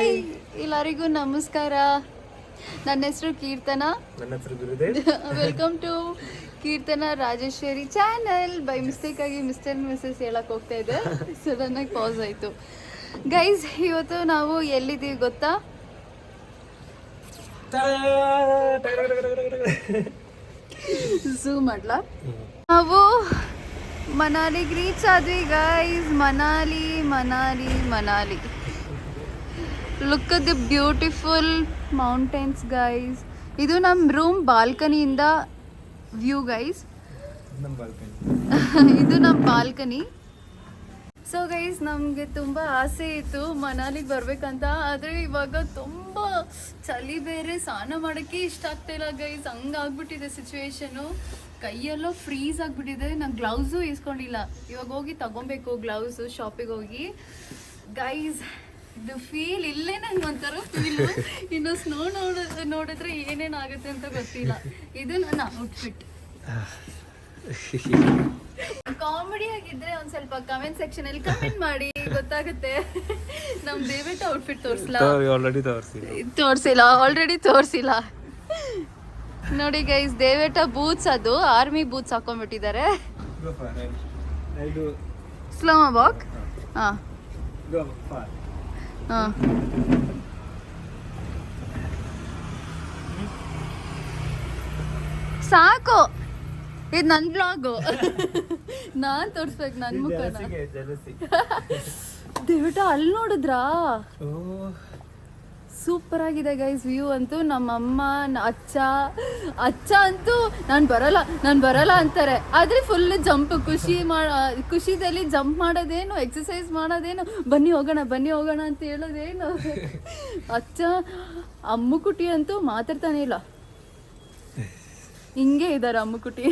Hi. ಎಲ್ಲರಿಗೂ ನಮಸ್ಕಾರ. ನನ್ನ ಹೆಸರು ಕೀರ್ತನ. ನನ್ನ ಹೆಸರು Gurudev. Welcome to Keerthana Rajeshwari channel by mistake ಆಗಿ ಮಿಸ್ಟರ್ ಮಿಸ್ಸಸ್ ಹೇಳಕ್ ಹೋಗ್ತಾ ಇದೆ. ಸಡನ್ ಆಗಿ ಪಾಸ್ ಆಯ್ತು. ಗೈಸ್ ಇವತ್ತು ನಾವು ಎಲ್ಲಿದ್ದೀವಿ ಗೊತ್ತಾ? ಝೂ ಮಾಡ್ಲಾ? ನಾವು ಮನಾಲಿಗೆ ರೀಚ್ ಆದ್ವಿ guys Manali Manali Manali. Look the beautiful mountains guys ಇದು ನಮ್ಮ ರೂಮ್ ಬಾಲ್ಕನಿಯಿಂದ ವ್ಯೂ ಗೈಸ್ ಇದು ನಮ್ಮ ಬಾಲ್ಕನಿ ಸೊ ಗೈಸ್ ನಮಗೆ ತುಂಬ ಆಸೆ ಇತ್ತು ಮನಾಲಿಗೆ ಬರಬೇಕಂತ. ಆದರೆ ಇವಾಗ ತುಂಬ ಚಳಿ ಬೇರೆ. ಸ್ನಾನ ಮಾಡೋಕ್ಕೆ ಇಷ್ಟ ಆಗ್ತಾ ಇಲ್ಲ ಗೈಸ್ ಹಂಗಾಗ್ಬಿಟ್ಟಿದೆ ಸಿಚುವೇಶನು ಕೈಯೆಲ್ಲೋ ಫ್ರೀಸ್ ಆಗಿಬಿಟ್ಟಿದೆ. ನಾನು ಗ್ಲೌಸು ಇಸ್ಕೊಂಡಿಲ್ಲ. ಇವಾಗ ಹೋಗಿ ತಗೊಬೇಕು ಗ್ಲೌಸು ಶಾಪಿಗೆ ಹೋಗಿ. ಗೈಸ್ ಇದು ಫೀಲ್ ಇಲ್ಲೇ ನಂಗೆ ಒಂಥರ ಫೀಲ್ ಇನ್ನು ಸ್ನೋ ನೋಡ ನೋಡಿದ್ರೆ ಏನೇನಾಗುತ್ತೆ ಅಂತ ಗೊತ್ತಿಲ್ಲ. ಇದು ನನ್ನ ಔಟ್ಫಿಟ್ ಕಾಮಿಡಿ ಆಗಿದ್ರೆ ಒಂದ್ ಸ್ವಲ್ಪ ಕಮೆಂಟ್ ಸೆಕ್ಷನ್ ಅಲ್ಲಿ ಕಮೆಂಟ್ ಮಾಡಿ ಗೊತ್ತಾಗುತ್ತೆ. ನಮ್ ದೇವೇಟ ಔಟ್ಫಿಟ್ ತೋರಿಸಿಲ್ಲ ಆಲ್ರೆಡಿ ತೋರಿಸಿಲ್ಲ ತೋರ್ಸಿಲ್ಲ ಆಲ್ರೆಡಿ ತೋರಿಸಿಲ್ಲ. ನೋಡಿ ಗೈಸ್ ದೇವೇಟ ಬೂತ್ಸ್ ಅದು ಆರ್ಮಿ ಬೂತ್ಸ್ ಹಾಕೊಂಡ್ಬಿಟ್ಟಿದ್ದಾರೆ. ಸ್ಲೋ ವಾಕ್ ಹಾ. ಗೋ ಫಾರ್ ಹಾ. ಸಾಕು. ಇದು ನನ್ನ ಬ್ಲಾಗು ನಾನ್ ತೋರಿಸ್ಬೇಕು ನನ್ನ ಮುಖನ. ಜಲಸಿ. ದೇವಟ ಅಲ್ಲಿ ನೋಡಿದ್ರಾ? ಓ ಸೂಪರ್ ಆಗಿದೆ ಗೈಸ್ ವ್ಯೂ ಅಂತೂ ನಮ್ಮ ಅಮ್ಮ ಅಚ್ಚ. ಅಚ್ಚ ಅಂತೂ ನಾನು ಬರಲ್ಲ ನಾನು ಬರಲ್ಲ ಅಂತಾರೆ. ಆದ್ರೆ ಫುಲ್ ಜಂಪ್, ಖುಷಿ ಮಾಡ ಖುಷಿದಲ್ಲಿ ಜಂಪ್ ಮಾಡೋದೇನು ಎಕ್ಸಸೈಸ್ ಮಾಡೋದೇನು? ಬನ್ನಿ ಹೋಗೋಣ ಬನ್ನಿ ಹೋಗೋಣ ಅಂತ ಹೇಳೋದೇನು? ಅಚ್ಚ ಅಮ್ಮುಕುಟಿ ಅಂತೂ ಮಾತಾಡ್ತಾನೆ ಇಲ್ಲ. ಹಿಂಗೆ ಇದ್ದಾರೆ ಅಮ್ಮು ಕುಟಿ.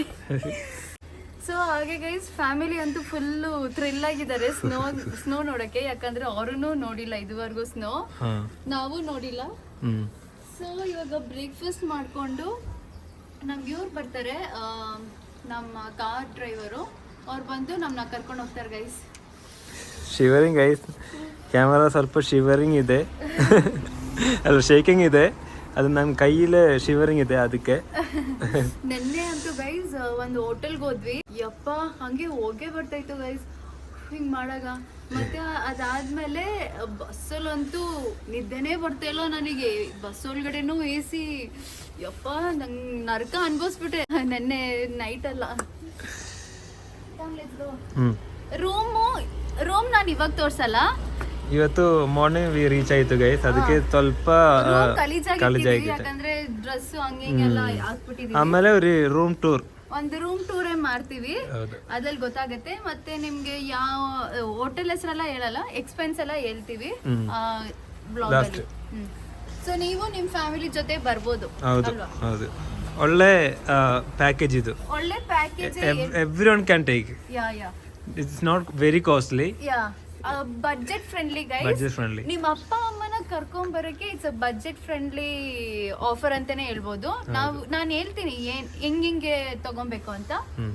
ಸೊ ಹಾಗೆ ಗೈಸ್ ಫ್ಯಾಮಿಲಿ ಅಂತೂ ಫುಲ್ಲು ಥ್ರಿಲ್ ಆಗಿದ್ದಾರೆ. ಸ್ನೋ ಸ್ನೋ ನೋಡಕ್ಕೆ ಯಾಕಂದ್ರೆ ಅವರೂ ನೋಡಿಲ್ಲ ಇದುವರೆಗೂ ಸ್ನೋ ನಾವು ನೋಡಿಲ್ಲ. ಸೊ ಇವಾಗ ಬ್ರೇಕ್ಫಾಸ್ಟ್ ಮಾಡಿಕೊಂಡು ನಮ್ಗೆ ಇವ್ರು ಬರ್ತಾರೆ ನಮ್ಮ ಕಾರ್ ಡ್ರೈವರು ಅವ್ರು ಬಂದು ನಮ್ಮನ್ನ ಕರ್ಕೊಂಡು ಹೋಗ್ತಾರೆ ಗೈಸ್ ಶಿವರಿಂಗ್ ಗೈಸ್ ಕ್ಯಾಮರಾ ಸ್ವಲ್ಪ ಶಿವರಿಂಗ್ ಇದೆ. ಅಲ್ಲ ಶೇಕಿಂಗ್ ಇದೆ. ಅದು ನನ್ನ ಕೈಯಲ್ಲೇ ಶಿವರಿಂಗ್ ಇದೆ ಅದಕ್ಕೆ. ನಿನ್ನೆ ಗೈಸ್ ಒಂದು ಹೋಟೆಲ್ಗೆ ಹೋದ್ವಿ. ಯಪ್ಪ ಹಂಗೆ ಹೋಗೇ ಬರ್ತಾಯಿತ್ತು ಗೈಸ್ ಹಿಂಗೆ ಮಾಡಾಗ. ಮತ್ತೆ ಅದಾದ್ಮೇಲೆ ಬಸ್ಸಲ್ಲಂತೂ ನಿದ್ದೆನೇ ಬರ್ತಾಯಿಲ್ಲ ನನಗೆ. ಬಸ್ ಒಳಗಡೆನೂ ಎ ಸಿ ಯಪ್ಪ ನಂಗೆ ನರಕ ಅನ್ಭವಿಸ್ಬಿಟ್ಟೆ. ನೆನ್ನೆ ನೈಟ್ ಅಲ್ಲ. ರೂಮು ರೂಮ್ ನಾನು ಇವಾಗ ತೋರ್ಸಲ್ಲ. ಇವತ್ತು ಮಾರ್ನಿಂಗ್ ವಿ ರೀಚ್ ಆಯ್ತು ಗೈಸ್ ಅದಕ್ಕೆ ಸ್ವಲ್ಪ ಆ, ರೂಮ್ ಯಾಕಂದ್ರೆ ಡ್ರೆಸ್ ಹಂಗೆ ಹಿಂಗೆಲ್ಲ ಹಾಕ್ಬಿಟ್ಟಿದೀವಿ. ಆಮೇಲೆ ರೂಮ್ ಟೂರ್ ಒಂದು ರೂಮ್ ಟೂರೇ ಮಾಡ್ತೀವಿ? ಅದ್ರಲ್ಲಿ ಗೊತ್ತಾಗುತ್ತೆ. ಮತ್ತೆ ನಿಮ್ಗೆ ಯಾವ ಹೋಟೆಲ್ ಹೆಸರೆಲ್ಲ ಹೇಳಲ್ಲ ಎಕ್ಸ್ಪೆನ್ಸ್ ಎಲ್ಲ ಹೇಳ್ತೀವಿ ಸೊ ನೀವು ನಿಮ್ ಫ್ಯಾಮಿಲಿ ಜೊತೆ ಬರ್ಬೋದು ಹೌದು ಹೌದು. ಒಳ್ಳೆ ಪ್ಯಾಕೇಜ್ ಇದು. ಒಳ್ಳೆ package everyone can take yeah yeah it's not very costly yeah budget friendly guys friendly ನಿಮ್ಮ ಅಪ್ಪ ಅಮ್ಮನ ಕರ್ಕೊಂಡ್ ಬರೋಕೆ ಇಟ್ಸ್ ಬಜೆಟ್ ಫ್ರೆಂಡ್ಲಿ ಆಫರ್ ಅಂತಾನೆ ಹೇಳ್ಬೋದು. ನಾವು ನಾನು ಹೇಳ್ತೀನಿ ಏನ್ ಹೆಂಗ್ ಹಿಂಗೆ ತಗೊಬೇಕು ಅಂತ. ಹ್ಮ್.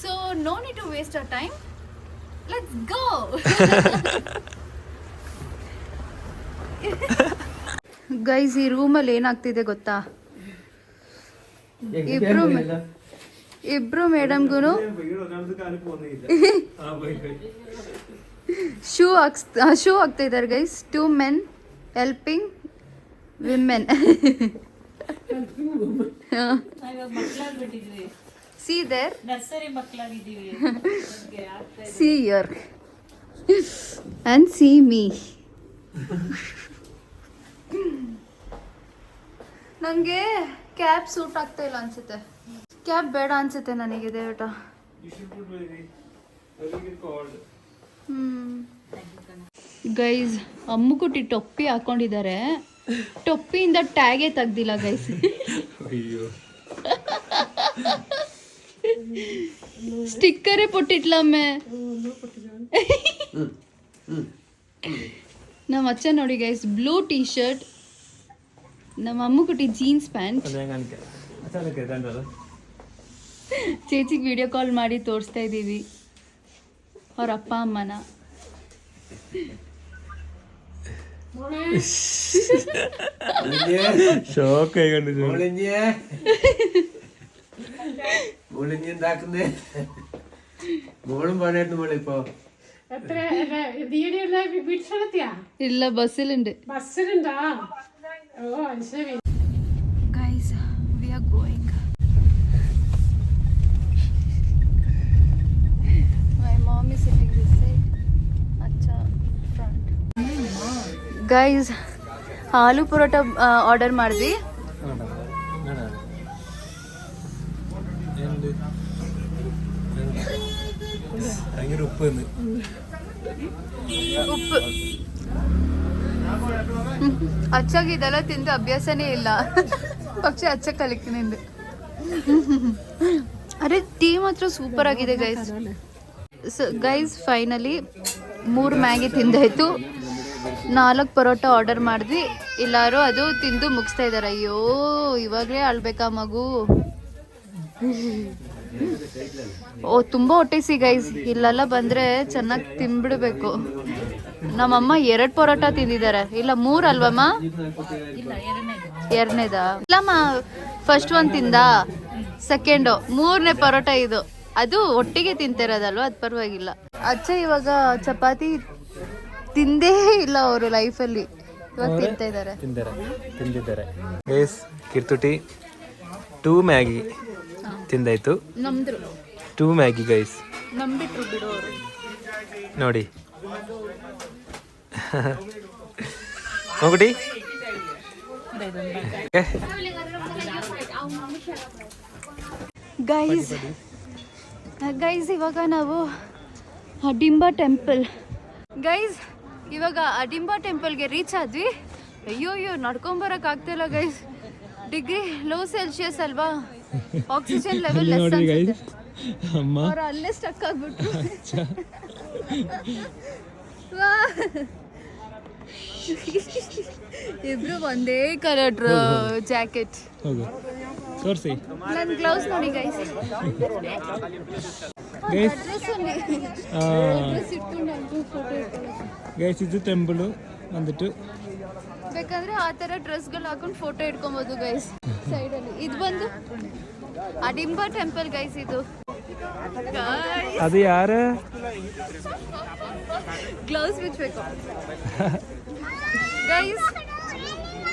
So no need to waste a time let's go guys ಈ ರೂಮಲ್ಲಿ ಏನಾಗ್ತಿದೆ ಗೊತ್ತಾ? ಇಬ್ರು ಇಬ್ರು ಮೇಡಮ್ಗೂ ಶೂ ಹಾಕ್ಸ್ ಶೂ ಹಾಕ್ತಾ ಇದ್ದಾರೆ guys two men helping women see there see your and see me ನನಗೆ ಕ್ಯಾಬ್ ಸೂಟ್ ಆಗ್ತಾ ಇಲ್ಲ ಅನ್ಸುತ್ತೆ. ಕ್ಯಾಬ್ ಬೇಡ ಅನ್ಸುತ್ತೆ ನನಗೆ ದೇವಟ ಗೈಸ್ ಅಮ್ಮುಕುಟಿ ಟೊಪ್ಪಿ ಹಾಕೊಂಡಿದ್ದಾರೆ. ಟೊಪ್ಪಿಯಿಂದ ಟ್ಯಾಗೇ ತೆಗ್ದಿಲ್ಲ ಗೈಸ್ ಅಯ್ಯೋ. ಸ್ಟಿಕ್ಕರೇ ಪುಟ್ಟಿಟ್ಲಮ್ಮೆ ನಮ್ಮ ಅಚ್ಚ ನೋಡಿ ಗೈಸ್ ಬ್ಲೂ ಟೀ ಶರ್ಟ್ ನಮ್ಮ ಅಮ್ಮುಕುಟಿ ಜೀನ್ಸ್ ಪ್ಯಾಂಟ್ ಚೇಚಿಗೆ ವಿಡಿಯೋ ಕಾಲ್ ಮಾಡಿ ತೋರಿಸ್ತಾ ಇದ್ದೀವಿ. ಅವ್ರ ಅಪ್ಪ ಅಮ್ಮನ ഷോക്ക് ആയിക്കൊണ്ടിരുന്നു മോളിഞ്ഞേ മോളിഞ്ഞ് എന്താക്കുന്നേ മോളും പണിയായിരുന്നു മോളിപ്പോ എത്ര ദീടിയുള്ള വീട്ടിലെത്തിയാ ಇಲ್ಲ ಬಸ್ಸಲ್ಲಿಂಡು ബസ്സിലുണ്ടാ ഓ അത് ശരി ಗೈಸ್ ಆಲೂ ಪರೋಟ ಆರ್ಡರ್ ಮಾಡಿದ್ವಿ ഭയങ്കര ഉപ്പ് എന്ന് ಉಪ್ಪು ಅಚ್ಚಾಗಿ ಇದೆಲ್ಲ ತಿಂದು ಅಭ್ಯಾಸನೇ ಇಲ್ಲ ಪಕ್ಷಿ ಅಚ್ಚ ಕಲಿಕಿನಿಂದ ಅರೆ ಟೀ ಮಾತ್ರ ಸೂಪರ್ ಆಗಿದೆ ಗೈಸ್ ಗೈಸ್ ಫೈನಲಿ ಮೂರು ಮ್ಯಾಗಿ ತಿಂದಾಯ್ತು ನಾಲ್ಕು ಪರೋಟ ಆರ್ಡರ್ ಮಾಡಿದ್ವಿ. ಎಲ್ಲರೂ ಅದು ತಿಂದು ಮುಗಿಸ್ತಾ ಇದ್ದಾರೆ ಅಯ್ಯೋ, ಇವಾಗಲೇ ಅಳ್ಬೇಕಾ ಮಗು? ಓ, ತುಂಬ ಹೊಟ್ಟೆ ಸಿಗೈಸ್ ಇಲ್ಲೆಲ್ಲ ಬಂದ್ರೆ ಚೆನ್ನಾಗಿ ತಿನ್ಬಿಡ್ಬೇಕು. ನಮ್ಮಮ್ಮ ಎರಡ್ ಪರೋಟ ತಿಂದಿದ್ದಾರೆ. ಇಲ್ಲ, ಮೂರ್ ಅಲ್ವಮ್ಮ? ಎರಡನೇದಾ? ಇಲ್ಲಮ್ಮ ಫಸ್ಟ್ ಒಂದ್ ತಿಂದ. ಸೆಕೆಂಡು ಮೂರನೇ ಪರೋಟ ಇದು. ಅದು ಒಟ್ಟಿಗೆ ತಿಂತಿರೋದಲ್ವ ಅದು ಪರವಾಗಿಲ್ಲ. ಅಚ್ಚ ಇವಾಗ ಚಪಾತಿ ತಿಂದೇ ಇಲ್ಲ ಅವರು ಲೈಫಲ್ಲಿ. ಇವಾಗ ತಿಂತಾ ಇದ್ದಾರೆ. ತಿಂದರೆ ತಿಂದಿದ್ದಾರೆ. ಗೈಸ್ ಕಿರ್ತುಟಿ ಟೂ ಮ್ಯಾಗಿ ತಿಂದಾಯ್ತು. ನಮ್ದ್ರು. Two Maggi guys. ನಂಬಿಟ್ರು ಬಿಡು ಅವರು. ನೋಡಿ. ಹೋಗ್ಬಿಟ್ಟಿ ಗೈಸ್ ಗೈಸ್ ಇವಾಗ ನಾವು ಡಿಂಬಾ ಟೆಂಪಲ್. ಗೈಸ್ ಇವಾಗ ಅಡಿಂಬಾ ಟೆಂಪಲ್ಗೆ ರೀಚ್ ಆದ್ವಿ. ಅಯ್ಯೋ ಅಯ್ಯೋ ನಡ್ಕೊಂಬರಕ್ ಆಗ್ತಿಲ್ಲ ಗೈಸ್ ಡಿಗ್ರಿ ಲೋ ಸೆಲ್ಸಿಯಸ್ ಅಲ್ವಾ? ಆಕ್ಸಿಜನ್ ಲೆವೆಲ್ ಲೆಸ್ ಅಲ್ಲೇ ಸ್ಟಕ್ ಆಗ್ಬಿಟ್ರು. ಇಬ್ರು ಒಂದೇ ಕಲರ್ ಜಾಕೆಟ್ ಹೋಗು ತೋರಿಸಿ. ನನ್ನ ಗ್ಲೌಸ್ ನೋಡಿ ಗೈಸ್ ಗೈಸ್ ಇದು ಟೆಂಪಲ್ ಬಂದ್ಬಿಟ್ಟು. ಬೇಕಾದ್ರೆ ಆ ಥರ ಡ್ರೆಸ್ಗಳು ಹಾಕೊಂಡು ಫೋಟೋ ಇಟ್ಕೊಬೋದು ಗೈಸ್ ಸೈಡಲ್ಲಿ ಇದು ಬಂದು ಅಡಿಂಬ ಟೆಂಪಲ್ ಗೈಸ್ ಇದು. ಅದು ಯಾರು? Gloves ಬಿಚ್ಚಬೇಕು guys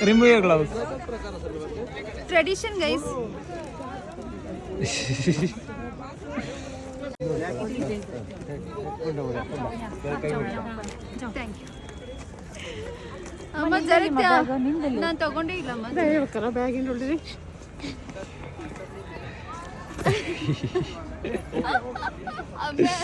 remove your gloves tradition guys thank you ಅಮ್ಮ ಜರಗ್ತ್ಯಾ ನಾನು ತಗೊಂಡೇ ಇಲ್ಲಮ್ಮ ಹೇಳ್ಬೇಕಲ್ಲ ಬ್ಯಾಗಿನ ಉಳಿದ್ರಿ ಅಮ್ಮೆ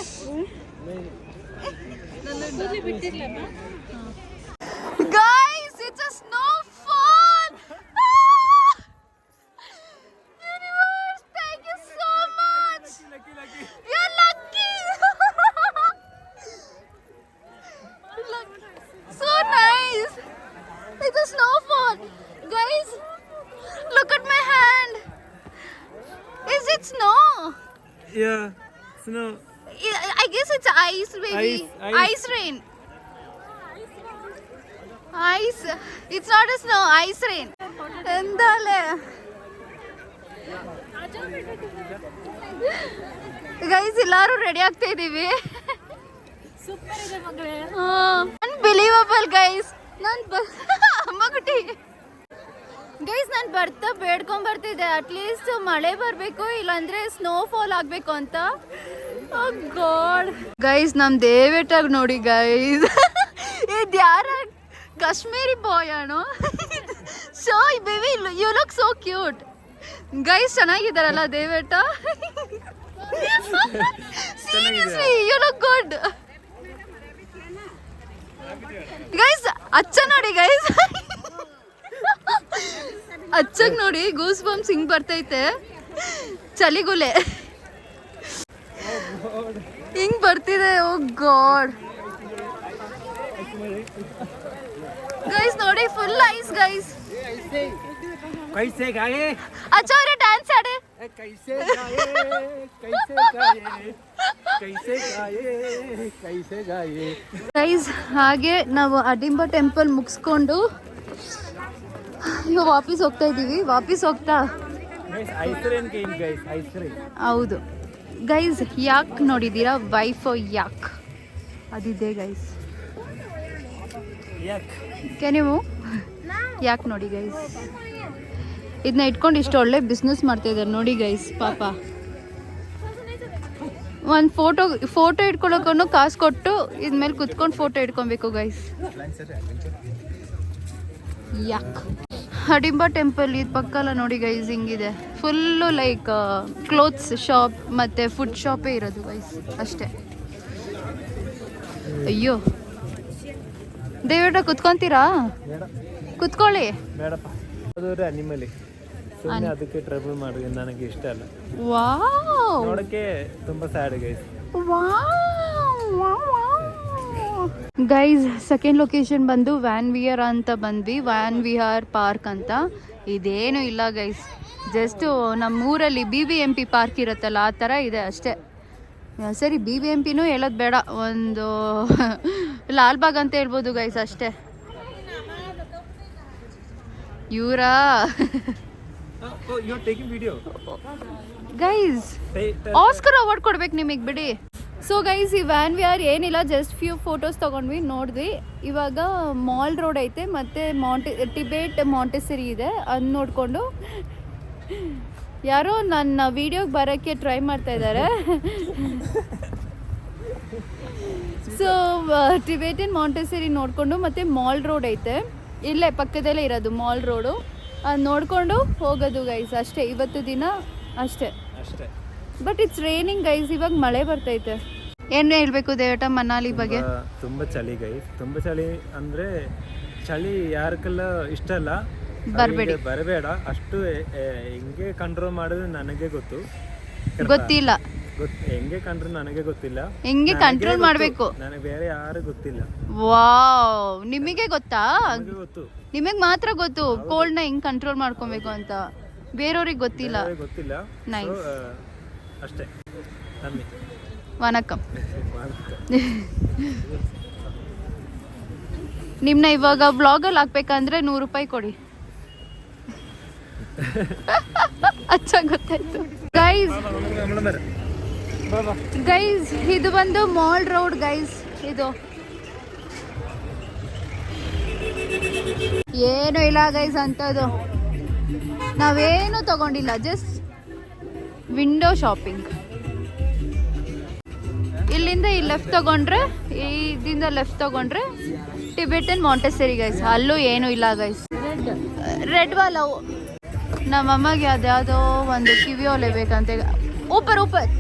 Ice. It's not a snow. Ice rain. എന്താലേ ಗೈಸ್ ಎಲ್ಲಾರು ರೆಡಿ ಆಗ್ತಾ ಇದೀವಿ ಅನ್ಬಿಲೀವಬಲ್ ಗೈಸ್ ನಾನ್ ಬ- ಅಮ್ಮ ಗುಟ್ಟಿ ಗೈಸ್ ನಾನು ಬರ್ತಾ ಬೇಡ್ಕೊಂಡ್ ಬರ್ತಿದ್ದೆ ಅಟ್ಲೀಸ್ಟ್ ಮಳೆ ಬರಬೇಕು ಇಲ್ಲಾಂದ್ರೆ ಸ್ನೋ ಫಾಲ್ ಆಗಬೇಕು ಅಂತ ಗಾಡ್ ಗೈಸ್ ನಮ್ ದೇವೇಟಾಗ್ ನೋಡಿ ಗೈಸ್ ಇದು ಯಾರ Kashmiri boy ಅಣೋ so baby you look so cute guys ಚೆನ್ನಾಗಿದಾರಲ್ಲ ದೇವೇಟ? Seriously you look good guys ಅಚ್ಚ ನೋಡಿ ಗೈಸ್ ಅಚ್ಚಗೆ ನೋಡಿ ಗೂಸ್ ಬಂಪ್ಸ್ ಹಿಂಗ್ ಬರ್ತೈತೆ. ಚಳಿಗುಲೆ. ಹಿಂಗ್ ಬರ್ತಿದೆ ಓ ಗಾಡ್ ಗೈಸ್ ನೋಡಿ ಫುಲ್ ಐಸ್ ಗೈಸ್ ಕೈಸೆ ಗಾಯೆ ಅವರೇ ಡ್ಯಾನ್ಸ್ ಆಡೆ. ಕೈಸೆ ಕೈಸೆ ಗಾಯೆ ಗೈಸ್ ಹಾಗೆ ನಾವು ಅಡಿಂಬ ಟೆಂಪಲ್ ಮುಗಿಸ್ಕೊಂಡು ಇವಾಗ ವಾಪಸ್ ಹೋಗ್ತಾ ಇದ್ದೀವಿ ವಾಪಸ್ ಹೋಗ್ತಾ. ಹೌದು. ಗೈಸ್ ಯಾಕ್ ನೋಡಿದ್ದೀರಾ ವೈಫ್ ಯಾಕ್ ಅದಿದೆ ಗೈಸ್ ಯಾಕ್ ಕೆ ನೀವು ಯಾಕೆ ನೋಡಿ ಗೈಸ್ ಇದನ್ನ ಇಟ್ಕೊಂಡು ಇಷ್ಟು ಒಳ್ಳೆ ಬಿಸ್ನೆಸ್ ಮಾಡ್ತಾ ಇದ್ದಾರೆ ನೋಡಿ ಗೈಸ್ ಪಾಪ. ಒಂದು ಫೋಟೋ ಫೋಟೋ ಇಟ್ಕೊಳ್ಳೋಕ್ಕೂ ಕಾಸು ಕೊಟ್ಟು ಇದ್ಮೇಲೆ ಕುತ್ಕೊಂಡು ಫೋಟೋ ಇಟ್ಕೊಬೇಕು ಗೈಸ್ ಯಾಕ್? ಹಡಿಂಬ ಟೆಂಪಲ್ ಇದು ಪಕ್ಕ ಎಲ್ಲ ನೋಡಿ ಗೈಸ್ ಹಿಂಗಿದೆ. ಫುಲ್ಲು ಲೈಕ್ ಕ್ಲೋತ್ಸ್ ಶಾಪ್ ಮತ್ತು ಫುಡ್ ಶಾಪೇ ಇರೋದು ಗೈಸ್ ಅಷ್ಟೇ. ಅಯ್ಯೋ. ದಯವಿಟ್ಟು ಕುತ್ಕೊಂತೀರಾ? ಕುತ್ಕೊಳ್ಳಿ. ಬೇಡಪ್ಪ ಅದು ಅನಿಮಲಿ ಸುಮ್ಮನೆ ಅದಕ್ಕೆ ಟ್ರಬಲ್ ಮಾಡಿ ನನಗೆ ಇಷ್ಟ ಅಲ್ಲ. ವಾವ್. ನೋಡಕ್ಕೆ ತುಂಬಾ sad guys guys second location ಬಂದು ವ್ಯಾನ್ ವಿಹಾರ್ ಅಂತ ಬಂದ್ವಿ. ವ್ಯಾನ್ ವಿಹಾರ್ ಪಾರ್ಕ್ ಅಂತ. ಇದೇನು ಇಲ್ಲ ಗೈಸ್ ಜಸ್ಟ್ ನಮ್ಮ ಊರಲ್ಲಿ B B M P park ಇರುತ್ತಲ್ಲ ಆ ಥರ ಇದೆ ಅಷ್ಟೇ. ಸರಿ ಬಿ ಬಿ ಎಂ ಪಿನೂ ಹೇಳೋದು ಬೇಡ. ಒಂದು ಲಾಲ್ಬಾಗ್ ಅಂತ ಹೇಳ್ಬೋದು ಗೈಸ್ ಅಷ್ಟೇ. ಇವರಾ? ಗೈಸ್ ಆಸ್ಕರ್ ಅವಾರ್ಡ್ ಕೊಡ್ಬೇಕು ನಿಮಗೆ ಬಿಡಿ. ಸೊ ಗೈಸ್ ಈ ವ್ಯಾನ್ ವಿ ಆರ್ ಏನಿಲ್ಲ ಜಸ್ಟ್ ಫ್ಯೂ ಫೋಟೋಸ್ ತೊಗೊಂಡ್ವಿ ನೋಡಿದ್ವಿ. ಇವಾಗ ಮಾಲ್ ರೋಡ್ ಐತೆ ಮತ್ತು ಮಾಂಟೆ ಟಿಬೇಟ್ ಮಾಂಟೆಸರಿ ಇದೆ ಅದು ನೋಡಿಕೊಂಡು. ಯಾರೋ ನನ್ನ ವಿಡಿಯೋಗೆ ಬರೋಕ್ಕೆ ಟ್ರೈ ಮಾಡ್ತಾ ಇದ್ದಾರೆ ಸೊ ಟಿಬೇಟಿನ್ ಮಾಂಟೆಸರಿ ನೋಡಿಕೊಂಡು ಮತ್ತು ಮಾಲ್ ರೋಡ್ ಐತೆ. ಇಲ್ಲೇ ಪಕ್ಕದಲ್ಲೇ ಇರೋದು ಮಾಲ್ ರೋಡು ನೋಡಿಕೊಂಡು ಹೋಗೋದು ಗೈಸ್ ಅಷ್ಟೇ. ಇವತ್ತು ದಿನ ಅಷ್ಟೇ. ಅಷ್ಟೇ. ಬಟ್ ಇಟ್ಸ್ ರೇನಿಂಗ್ ಗೈಸ್ ಇವಾಗ ಮಳೆ ಬರ್ತೈತೆ. ಏನು ಹೇಳಬೇಕು ದೇವಟ ಮನಾಲಿ ಬಗ್ಗೆ? ತುಂಬಾ- ತುಂಬಾ ಚಳಿ ಗೈಸ್ ತುಂಬ ಚಳಿ ಅಂದ್ರೆ ಚಳಿ ಯಾರಕ್ಕೆಲ್ಲ ಇಷ್ಟ ಅಲ್ಲ. ಬರ್ಬೇಡಿ. ಬರಬೇಡ. ಅಷ್ಟು ಹೆಂಗೆ ಕಂಟ್ರೋಲ್ ಮಾಡೋದು ನನಗೆ ಗೊತ್ತು. ಗೊತ್ತಿಲ್ಲ. ಗೊತ್ ಹೆಂಗೆ ಕಂಟ್ರೋಲ್ ನನಗೆ ಗೊತ್ತಿಲ್ಲ. ಹೆಂಗೆ ಕಂಟ್ರೋಲ್ ಮಾಡಬೇಕು? ನನಗೆ ಬೇರೆ ಯಾರು ಗೊತ್ತಿಲ್ಲ. ವಾವ್. ನಿಮಗೆ ಗೊತ್ತಾ? ಗೊತ್ತು. ನಿಮಗೆ ಮಾತ್ರ ಗೊತ್ತು. ಕೋಲ್ಡ್ನ ಹೆಂಗ್ ಕಂಟ್ರೋಲ್ ಮಾಡ್ಕೊಬೇಕು ಅಂತ. ಬೇರೆಯವ್ರಿಗೆ ಗೊತ್ತಿಲ್ಲ. ಗೊತ್ತಿಲ್ಲ. ನೈಸ್ ಅಷ್ಟೇ. ವನಕಂ ನಿಮ್ಮನ್ನ ಇವಾಗ ಬ್ಲಾಗಲ್ಲಿ ಹಾಕ್ಬೇಕಂದ್ರೆ ನೂರು ರೂಪಾಯಿ ಕೊಡಿ. ಅಚ್ಚ ಗೊತ್ತಾಯ್ತು. ಗೈಸ್ ಗೈಸ್ ಇದು ಬಂದು ಮಾಲ್ ರೋಡ್ ಗೈಸ್ ಇದು. ಏನು ಇಲ್ಲ ಗೈಸ್ ಅಂತದು ನಾವೇನು ತಗೊಂಡಿಲ್ಲ ಜಸ್ಟ್ ವಿಂಡೋ ಶಾಪಿಂಗ್ ಇಲ್ಲಿಂದ ಈ ಲೆಫ್ಟ್ ತಗೊಂಡ್ರೆ ಇದರಿಂದ ಲೆಫ್ಟ್ ತಗೊಂಡ್ರೆ ಟಿಬೆಟನ್ ಮಾಂಟೆಸರಿ ಗೈಸ್ ಅಲ್ಲೂ ಏನೂ ಇಲ್ಲ ಗೈಸ್ ರೆಡ್ ವಾಲ್ ಅವು. ನಮ್ಮಮ್ಮಗೆ ಅದ್ಯಾವುದೋ ಒಂದು ಕಿವಿ ಒಲೆ ಬೇಕಂತ ಊಪರ್ ಊಪರ್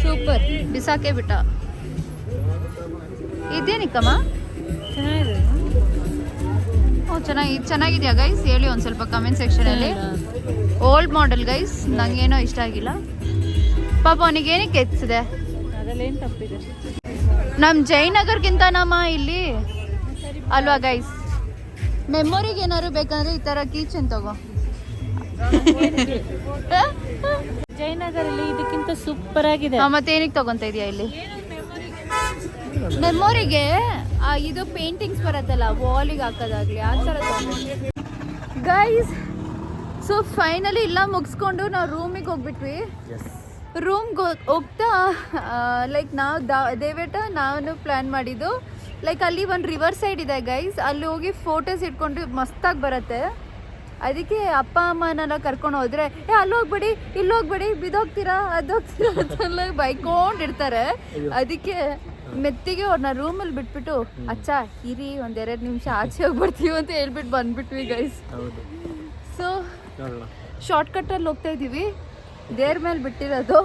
ಸೂಪರ್ ಬಿಸಾಕೆ ಬಿಟ್ಟ. ಇದೇನಿಕ್ಕಮ್ಮ? ಓ ಚೆನ್ನಾಗಿ ಇದು ಚೆನ್ನಾಗಿದೆಯಾ ಗೈಸ್ ಹೇಳಿ ಒಂದು ಸ್ವಲ್ಪ ಕಮೆಂಟ್ ಸೆಕ್ಷನಲ್ಲಿ ಓಲ್ಡ್ ಮಾಡೆಲ್ ಗೈಸ್ ನಂಗೇನೋ ಇಷ್ಟ ಆಗಿಲ್ಲ. ಪಾಪ ಅವನಿಗೆ ಏನಕ್ಕೆ ಎತ್ತಿಸಿದೆ ತಪ್ಪಿದೆ? ನಮ್ಮ ಜಯನಗರ್ಗಿಂತ ನಮ್ಮ ಇಲ್ಲಿ? ಅಲ್ವಾ ಗೈಸ್ ಮೆಮೊರಿಗೆ ಏನಾದ್ರು ಬೇಕಂದ್ರೆ ಈ ತರ ಕೀಚನ್ ತಗೋ. ಜಯನಗರಲ್ಲಿ ಇದಕ್ಕಿಂತ ಸೂಪರ್ ಆಗಿದೆ. ಮತ್ತೆ ಏನಕ್ಕೆ ತಗೊಂತ ಇದೆಯಾ ಇಲ್ಲಿ? ಮೆಮೊರಿಗೆ ಇದು ಪೇಂಟಿಂಗ್ಸ್ ಬರುತ್ತಲ್ಲ ವಾಲಿಗೆ ಹಾಕೋದಾಗ್ಲಿ ಆ ಥರ ಗೈಸ್ ಸೊ ಫೈನಲಿ ಇಲ್ಲ ಮುಗಿಸ್ಕೊಂಡು ನಾವು ರೂಮಿಗೆ ಹೋಗ್ಬಿಟ್ವಿ. ಎಸ್ ರೂಮ್ಗೆ ಹೋಗ್ತಾ ಲೈಕ್ ನಾವು ದಾ ದೇವೇಟ ನಾನು ಪ್ಲ್ಯಾನ್ ಮಾಡಿದ್ದು ಲೈಕ್ ಅಲ್ಲಿ ಒಂದು ರಿವರ್ ಸೈಡ್ ಇದೆ ಗೈಸ್ ಅಲ್ಲಿ ಹೋಗಿ ಫೋಟೋಸ್ ಇಟ್ಕೊಂಡು ಮಸ್ತಾಗಿ ಬರುತ್ತೆ. ಅದಕ್ಕೆ ಅಪ್ಪ ಅಮ್ಮನೆಲ್ಲ ಕರ್ಕೊಂಡು ಹೋದ್ರೆ ಏ ಅಲ್ಲಿ ಹೋಗ್ಬೇಡಿ ಇಲ್ಲಿ ಹೋಗ್ಬೇಡಿ ಬಿದೋಗ್ತೀರಾ ಅದು ಹೋಗ್ತೀರಾ ಅಂತೆಲ್ಲ ಬೈಕೊಂಡಿರ್ತಾರೆ. ಅದಕ್ಕೆ ಮೆತ್ತಿಗೆ ಅವ್ರನ್ನ ರೂಮಲ್ಲಿ ಬಿಟ್ಬಿಟ್ಟು ಅಚ್ಚ ಇರಿ ಒಂದೆರಡು ನಿಮಿಷ ಆಚೆ ಹೋಗ್ಬಿಡ್ತೀವಿ ಅಂತ ಹೇಳ್ಬಿಟ್ಟು ಬಂದ್ಬಿಟ್ವಿ ಗೈಸ್ ಸೊ ನೋಡೋಣ. ಶಾರ್ಟ್ಕಟ್ಟಲ್ಲಿ ಹೋಗ್ತಾ ಇದ್ದೀವಿ ದೇರ್ ಮೇಲೆ ಬಿಟ್ಟಿರೋದು.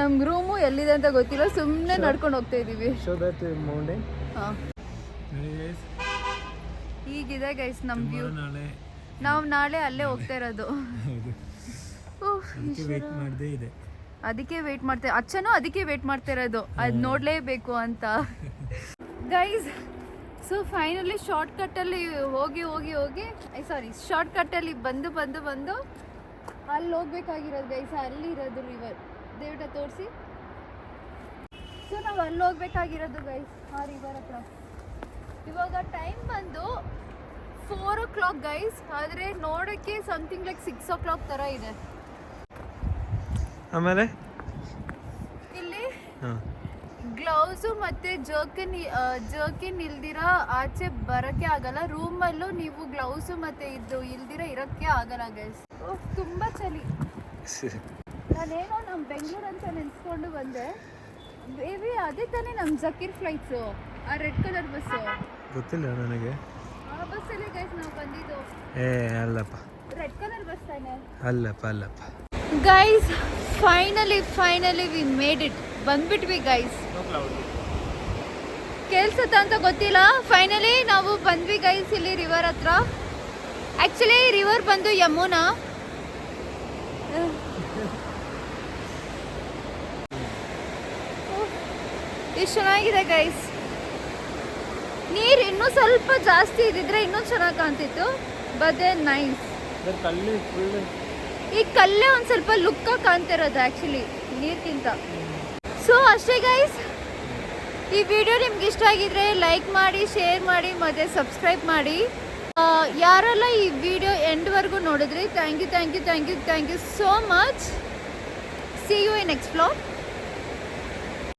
ನಮ್ಗೆ ರೂಮು ಎಲ್ಲಿದೆ ಅಂತ ಗೊತ್ತಿಲ್ಲ. ಸುಮ್ಮನೆ ನಡ್ಕೊಂಡು ಹೋಗ್ತಾ ಇದ್ದೀವಿ ಹಾಂ. ಹೀಗಿದೆ ಗೈಸ್ ನಮ್ಮ ವ್ಯೂ ನಾವು ನಾಳೆ ಅಲ್ಲೇ ಹೋಗ್ತಾ ಇರೋದು. ಅದಕ್ಕೆ ವೇಟ್ ಮಾಡ್ತಾ ಅಚ್ಚನು ಅದಕ್ಕೆ ವೇಟ್ ಮಾಡ್ತಾ ಇರೋದು. ಅದು ನೋಡ್ಲೇಬೇಕು ಅಂತ. ಗೈಸ್ ಸೊ ಫೈನಲಿ ಶಾರ್ಟ್ ಕಟ್ಟಲ್ಲಿ ಹೋಗಿ ಹೋಗಿ ಹೋಗಿ ಸಾರಿ ಶಾರ್ಟ್ ಕಟ್ಟಲ್ಲಿ ಬಂದು ಬಂದು ಬಂದು ಅಲ್ಲಿ ಹೋಗ್ಬೇಕಾಗಿರೋದು ಗೈಸ್ ಅಲ್ಲಿ ಇರೋದು ರಿವರ್ ದೇವಟ ತೋರಿಸಿ. ಸೊ ನಾವು ಅಲ್ಲಿ ಹೋಗ್ಬೇಕಾಗಿರೋದು ಗೈಸ್ ಆ ರಿವರ್ ಹತ್ರ. ಇವಾಗ ಟೈಮ್ ಬಂದು ಫೋರ್ ಓ ಕ್ಲಾಕ್ ಗೈಸ್ ಆದರೆ ನೋಡೋಕ್ಕೆ something like six o'clock ಥರ ಇದೆ. ಆಮೇಲೆ? ಇಲ್ಲಿ ಗ್ಲೌಸು ಮತ್ತೆ ಜರ್ಕಿನ್ ಜರ್ಕಿನ್ ಇಲ್ದಿರ ಆಚೆ ಬರಕ್ಕೆ ಆಗಲ್ಲ. ರೂಮಲ್ಲೂ ನೀವು ಗ್ಲೌಸು ಮತ್ತೆ ಇದು ಇಲ್ದಿರ ಇರಕ್ಕೆ ಆಗಲ್ಲ ಗೈಸ್ ತುಂಬಾ ಚಳಿ. ನಾನೇನೋ ನಮ್ಮ ಬೆಂಗಳೂರು ಅಂತ ನೆನೆಸ್ಕೊಂಡು ಬಂದೆ. ಬೇಬಿ ಅದೇ ತಾನೇ ನಮ್ಮ ಜಕೀರ್ ಫ್ಲೈಟ್ಸು ಆ ರೆಡ್ ಕಲರ್ ಬಸ್ಸು ಗೊತ್ತಿಲ್ಲ ನನಗೆ. ಆ ಬಸ್ಸಲ್ಲಿ ಗೈಸ್ ನಾವು ಬಂದಿದ್ದು. ಏ ಅಲ್ಲಪ್ಪ. ರೆಡ್ ಕಲರ್ ಬಸ್ ತಾನೆ? ಅಲ್ಲಪ್ಪ ಅಲ್ಲಪ್ಪ. Guys finally finally we made it ಬಂದ್ಬಿಟ್ವಿ guys ಕೇಳ್ಸುತ್ತ ಅಂತ ಗೊತ್ತಿಲ್ಲ. ಫೈನಲಿ ನಾವು ಬಂದ್ವಿ ಗೈಸ್ ಇಲ್ಲಿ ರಿವರ್ ಹತ್ರ. ಆ್ಯಕ್ಚುಲಿ ರಿವರ್ ಬಂದು ಯಮುನಾ. ಎಷ್ಟು ಚೆನ್ನಾಗಿದೆ ಗೈಸ್ ನೀರು ಇನ್ನೂ ಸ್ವಲ್ಪ ಜಾಸ್ತಿ ಇದ್ದಿದ್ರೆ ಇನ್ನೂ ಚೆನ್ನಾಗಿ ಕಾಣ್ತಿತ್ತು ಬಟ್ ನೈಸ್ ಕಲ್ಲಿ ಫುಲ್ ಈ ಕಲ್ಲೇ ಒಂದು ಸ್ವಲ್ಪ ಲುಕ್ಕ ಕಾಣ್ತಿರೋದು ಆ್ಯಕ್ಚುಲಿ ನೀರ್ಗಿಂತ. ಸೊ ಅಷ್ಟೇ ಗೈಸ್ ಈ ವಿಡಿಯೋ ನಿಮ್ಗೆ ಇಷ್ಟ ಆಗಿದ್ರೆ ಲೈಕ್ ಮಾಡಿ ಶೇರ್ ಮಾಡಿ ಮತ್ತು ಸಬ್ಸ್ಕ್ರೈಬ್ ಮಾಡಿ. ಯಾರೆಲ್ಲ ಈ ವಿಡಿಯೋ ಎಂಡ್ವರೆಗೂ ನೋಡಿದ್ರಿ thank you thank you thank you thank you so much see you in next blog